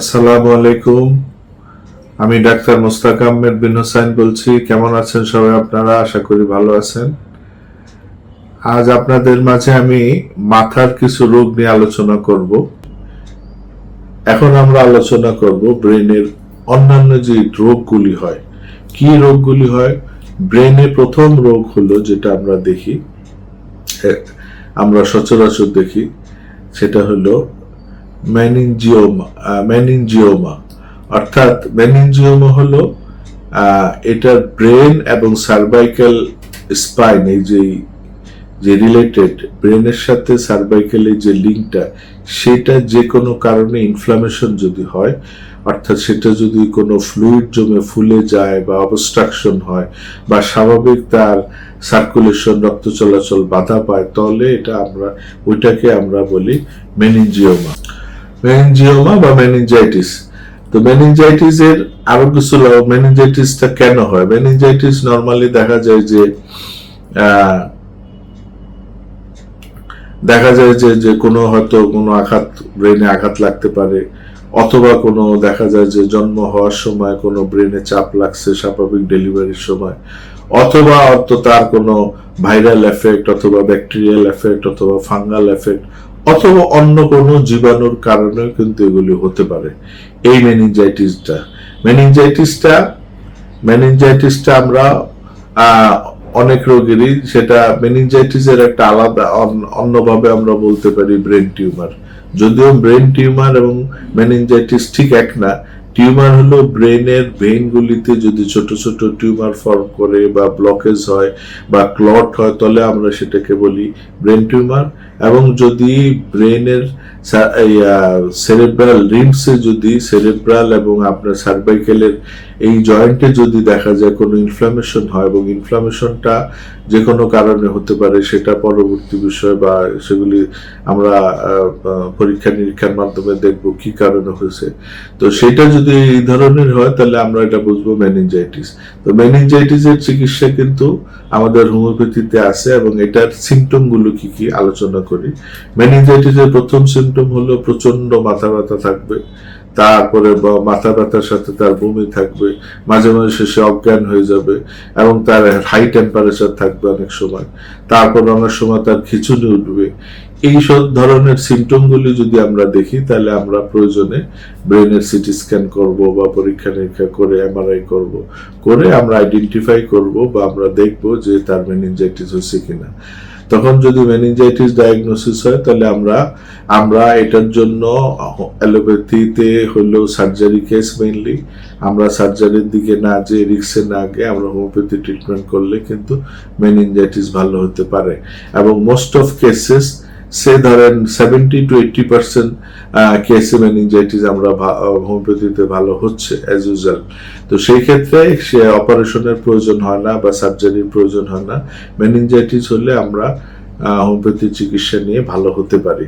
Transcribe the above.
আসসালামু আলাইকুম। আমি ডাক্তার মোস্তাক আহমেদ বিন হোসাইন বলছি। কেমন আছেন সবাই আপনারা? আশা করি ভালো আছেন। আজ আপনাদের মাঝে আমি মাথার কিছু রোগ নিয়ে আলোচনা করব। এখন আমরা আলোচনা করব ব্রেনের অন্যান্য যে রোগগুলি হয়। কি রোগগুলি হয়? ব্রেনে প্রথম রোগ হলো যেটা আমরা দেখি আমরা সচরাচর দেখি, সেটা হলো ম্যানিনজিওমা ম্যানিনজিওমা অর্থাৎ ম্যানিনজিওমা হলো আহ, এটার ব্রেন এবং সার্ভাইকাল স্পাইন এই যে যে রিলেটেড ব্রেনের সাথে সার্ভাইকালের যে লিঙ্কটা সেটা যে কোনো কারণে ইনফ্লামেশন যদি হয় অর্থাৎ সেটা যদি কোনো ফ্লুইড জমে ফুলে যায় বা অবস্ট্রাকশন হয় বা স্বাভাবিক তার সার্কুলেশন রক্ত চলাচল বাধা পায় তাহলে এটা আমরা ওইটাকে আমরা বলি মেনিনজিওমা মেনিনজিওমা বা মেনিনজাইটিস তো মেনিনজাইটিস এর আরও কিছু মেনিনজাইটিসটা কেন হয়? মেনিনজাইটিস নর্মালি দেখা যায় যে দেখা যায় যে যে কোনো হয়তো কোনো আঘাত ব্রেনে আঘাত লাগতে পারে, অথবা কোনো দেখা যায় যে জন্ম হওয়ার সময় কোনো ব্রেনে চাপ লাগছে স্বাভাবিক ডেলিভারির সময়, অথবা অত তার কোনো ভাইরাল এফেক্ট অথবা ব্যাকটেরিয়াল এফেক্ট অথবা ফাঙ্গাল এফেক্ট অথবা অন্য কোনো জীবাণুর কারণেও কিন্তু এগুলি হতে পারে। এই মেনিনজাইটিসটা মেনিনজাইটিসটা মেনিনজাইটিসটা আমরা অনেক রোগেরই সেটা মেনিনজাইটিসের একটা আলাদা, অন- অন্যভাবে আমরা বলতে পারি ব্রেন টিউমার যদিও ব্রেন টিউমার এবং মেনিনজাইটিস ঠিক এক না টিউমার হলো ব্রেনের ভেইনগুলিতে যদি ছোট ছোট টিউমার ফর্ম করে বা ব্লকেজ হয় বা ক্লট হয়, তাহলে আমরা সেটাকে বলি ব্রেন টিউমার। এবং যদি ব্রেনের সেরেব্রাল রিমসে যদি, সেরেব্রাল এবং আপনার সার্ভাইকেলের এই জয়েন্টে যদি দেখা যায় কোনো ইনফ্লামেশন হয় এবং ইনফ্লামেশনটা যে কোনো কারণে হতে পারে, সেটা পরবর্তী বিষয় বা সেগুলি আমরা পরীক্ষা নিরীক্ষার মাধ্যমে দেখব কি কারণে হয়েছে। তো সেটা যদি এই ধরনের হয়, তাহলে আমরা এটা বুঝব মেনিনজাইটিস তো মেনিনজাইটিসের চিকিৎসা কিন্তু আমাদের হোমিওপ্যাথিতে আছে এবং এটার সিমটমগুলো কি কি আলোচনা করি। মেনিনজাইটিসের প্রথম সিমটম হলো প্রচণ্ড মাথা ব্যথা থাকবে, তারপরে মাথা ব্যথার সাথে তার বমি থাকবে, মাঝে মাঝে শেষে অজ্ঞান হয়ে যাবে এবং তার হাই টেম্পারেচার থাকবে অনেক সময়, তারপর অনেক সময় তার খিচুনি উঠবে। এই সব ধরনের সিমটমগুলি যদি আমরা দেখি, তাহলে আমরা প্রয়োজনে ব্রেনের সিটি স্ক্যান করব বা পরীক্ষা নিরীক্ষা করে এমআরআই করব। করে আমরা আইডেন্টিফাই করব বা আমরা দেখব যে তার মেনিনজাইটিস হয়েছে কিনা। তখন যদি মেনিনজাইটিস ডায়াগনোসিস হয়, তাহলে আমরা আমরা এটার জন্য অ্যালোপ্যাথিতে হলো সার্জারি কেস মেইনলি আমরা সার্জারির দিকে না যে রিক্সে না গিয়ে আমরা হোমিওপ্যাথি ট্রিটমেন্ট করলে কিন্তু মেনিনজাইটিস ভালো হতে পারে। এবং মোস্ট অফ কেসেস সে ধরেন সেভেন্টি টু এইটি পার্সেন্ট কেসে মেনিনজাইটিস আমরা হোমিওপ্যাথিতে ভালো হচ্ছে অ্যাজ ইউজাল তো সেই ক্ষেত্রে সে অপারেশনের প্রয়োজন হয় না বা সার্জারির প্রয়োজন হয় না। মেনিনজাইটিস হলে আমরা হোমিওপ্যাথি চিকিৎসা নিয়ে ভালো হতে পারি।